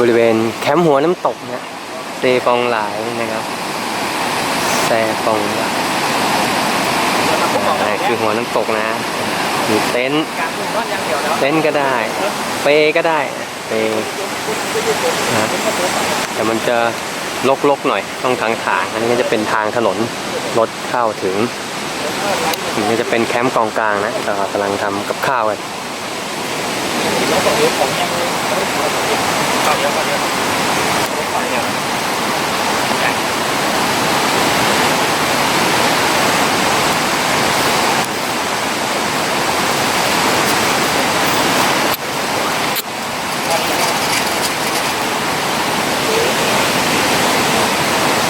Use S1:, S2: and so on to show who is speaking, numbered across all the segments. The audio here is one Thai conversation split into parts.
S1: บริเวณแคมป์หัวน้ำตกนะเซฟองหลายนะครับแซฟองหลายอ่คือหัวน้ำตกนะมีเต็นท์
S2: เต็
S1: นท์ก็ได้ เปก็ได้เปนะแต่มันจะลกๆหน่อยต้องทางทางอันนี้ก็จะเป็นทางถนนรถเข้าถึงนี่จะเป็นแคมป์กองกลางนะเรากำลังทำกับข้าวกัน
S2: ดี๋ยวก่อนเดี๋ยวผมยังไม่ได้อะไรก่นเดี๋ยวก่อนเดี๋ยวก่อนเดี๋ยว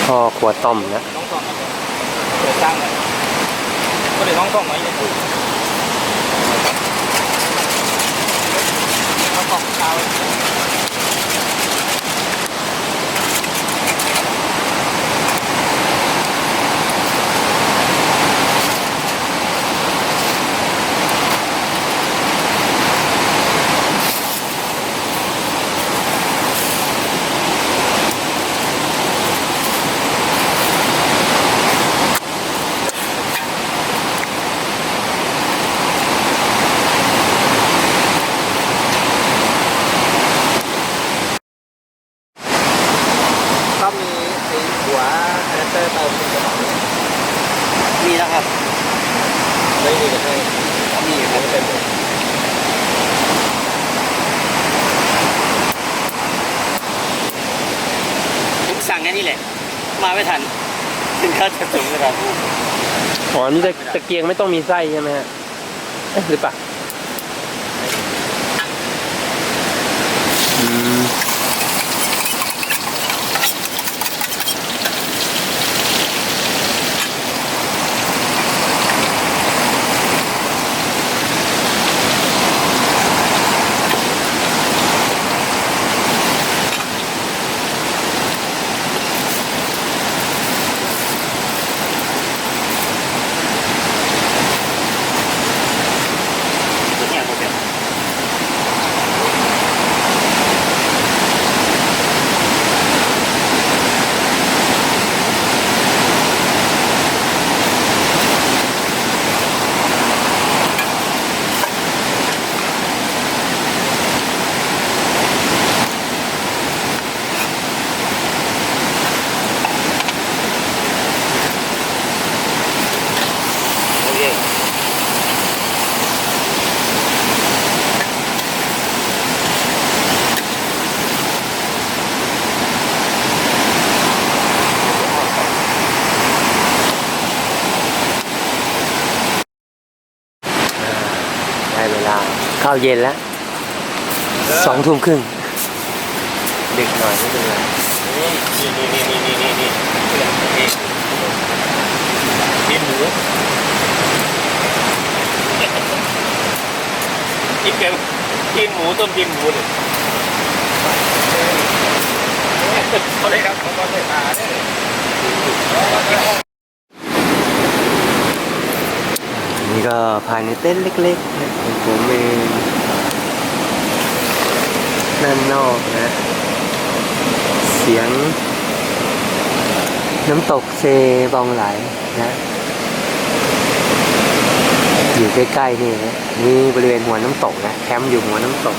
S1: พ่อขวดต้มนะ
S2: ต้องต้มนะเดี๋ยวตั้งเลยก็เดี๋ยวต้องต้มไว้ ไม่มีกันให้มีครับเต็มเลยผมสั่งแค่นี้แหละ มาไม่ทันสินค้าจะถึงไม่ทัน
S1: อ๋อนี่ตะตะเกียงไม่ต้องมีไส้ใช่ไหมฮะเอ๊ะหรือเปล่าอืมาข้าวเย็นแล้วสองทุ่มครึ่งดึกหน่อยไม่เป็นไร
S2: นี่นี่นี่นี่นี่นี่นี่นี่หมูกินเกมกินหมูต้มกินหมูเลยเขาได้ครับเขาได้มาได้
S1: นี่ก็ภายในเต็นเล็กๆผมเอง ด้านนอกนะ เสียง น้ำตกเซบองไหลนะ อยู่ใกล้ๆนี่นะนี่บริเวณหัวน้ำตกนะ แคมป์อยู่หัวน้ำตก